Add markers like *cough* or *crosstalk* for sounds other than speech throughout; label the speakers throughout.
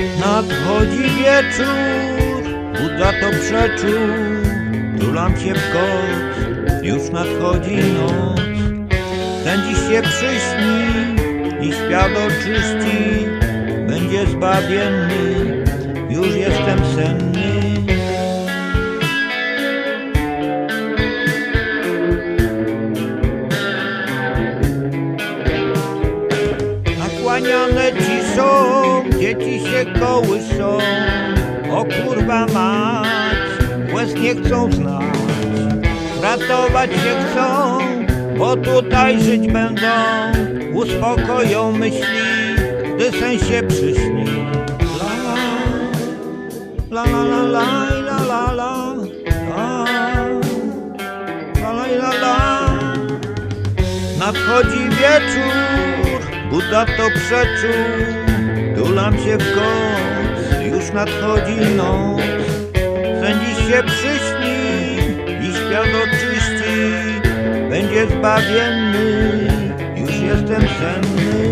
Speaker 1: Nadchodzi wieczór, Buda to przeczuł, tulam się w kot, już nadchodzi noc. Ten dziś się przyśni i świat oczyści, będzie zbawienny, już jestem senny. Nakłaniane ci są, dzieci się kołysą, o kurwa mać, łez nie chcą znać, ratować się chcą, bo tutaj żyć będą, uspokoją myśli, gdy sen się przyśni. La la la la la la. La la la la la. Nadchodzi wieczór, Buda to przeczuł, tulam się w koc, już nadchodzi noc. Sędzi się przyśni i świat oczyści, będzie zbawienny, już jestem senny.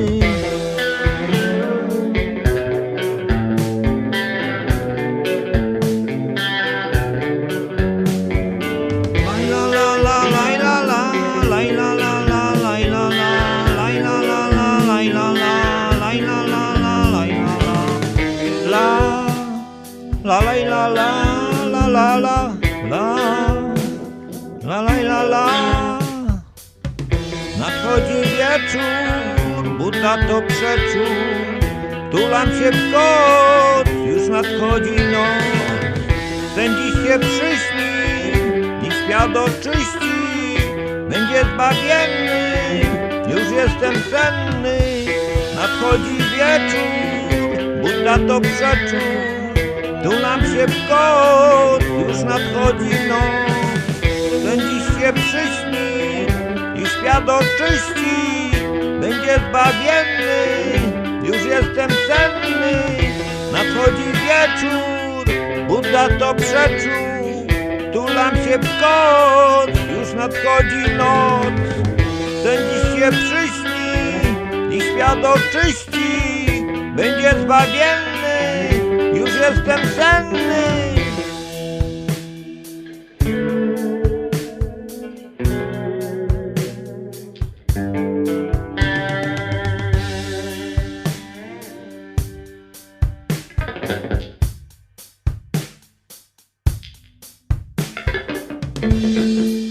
Speaker 1: La la la la la la la la. La la la Nadchodzi wieczór, Buda to przeczuł Tulam się w kot, już nadchodzi noc. Ten dziś się przyśni i świat oczyści, będzie zbawienny, już jestem senny. Nadchodzi wieczór, Buddha to przeczuł, tu nam się kot, już nadchodzi noc. Ten dziś się przyśni i świat oczyści, będzie zbawienny, już jestem senny. Nadchodzi wieczór, Buddha to przeczuł, tulam się w już nadchodzi noc. Ten dziś się przyśni i świat oczyści, będzie zbawienny, jestem senny. *laughs*